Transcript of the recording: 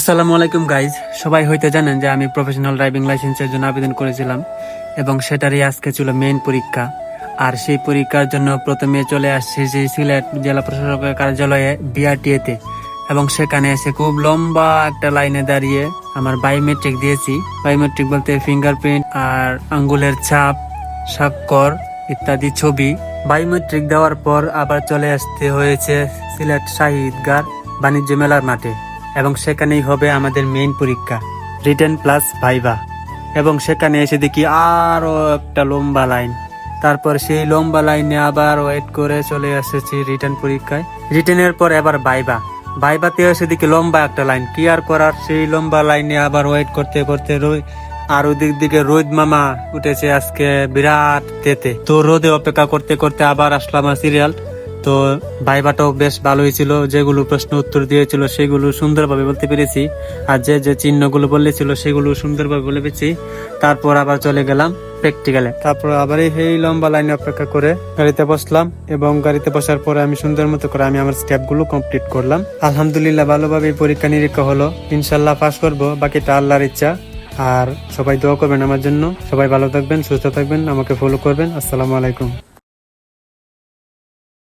আসসালামু আলাইকুম গাইজ সবাই হয়তো জানেন যে আমি প্রফেশনাল ড্রাইভিং লাইসেন্সের জন্য আবেদন করেছিলাম এবং সেটারই আজকে ছিল মেইন পরীক্ষা। আর সেই পরীক্ষার জন্য প্রথমে চলে আসছি যে সিলেট জেলা প্রশাসকের কার্যালয়ে বিআরটিএতে এবং সেখানে এসে খুব লম্বা একটা লাইনে দাঁড়িয়ে আমার বায়োমেট্রিক দিয়েছি। বায়োমেট্রিক বলতে ফিঙ্গারপ্রিন্ট আর আঙ্গুলের ছাপ, স্বাক্ষর ইত্যাদি ছবি। বায়োমেট্রিক দেওয়ার পর আবার চলে আসতে হয়েছে সিলেট শাহিদগার বাণিজ্য মেলার মাঠে। এবং সেখানেই হবে আমাদের মেইন পরীক্ষা রিটার্ন প্লাস ভাইভা এবং সেখানে এসে দেখি আরও একটা লম্বা লাইন তারপর সেই লম্বা লাইনে আবার ওয়েট করে চলে এসেছি রিটার্ন পরীক্ষায়। রিটার্নের পর এবার ভাইভা ভাইভাতে এসে দেখি লম্বা একটা লাইন কি আর করার? সেই লম্বা লাইনে আবার ওয়েট করতে করতে রই আর ওদিক দিকে রোদ মামা উঠেছে আজকে বিরাট তেতে। তো রোদে অপেক্ষা করতে করতে আবার আসলাম সিরিয়াল তো ভাইবাটাও বেশ ভালোই ছিল, যেগুলো প্রশ্ন উত্তর দিয়েছিল সেগুলো সুন্দরভাবে বলতে পেরেছি। আর যে যে চিহ্নগুলো বলেছিল সেগুলো সুন্দরভাবে বলে পেরেছি তারপর আবার চলে গেলাম প্র্যাকটিক্যালে তারপর আবার এই লম্বা লাইনে অপেক্ষা করে গাড়িতে বসলাম এবং গাড়িতে বসার পরে আমি সুন্দর মতো করে আমি আমার স্টেপগুলো কমপ্লিট করলাম। আলহামদুলিল্লাহ ভালোভাবে পরীক্ষা নিরীক্ষা হলো। ইনশাল্লাহ পাস করব, বাকিটা আল্লাহর ইচ্ছা। আর সবাই দোয়া করবেন আমার জন্য। সবাই ভালো থাকবেন, সুস্থ থাকবেন, আমাকে ফলো করবেন। আসসালামু আলাইকুম।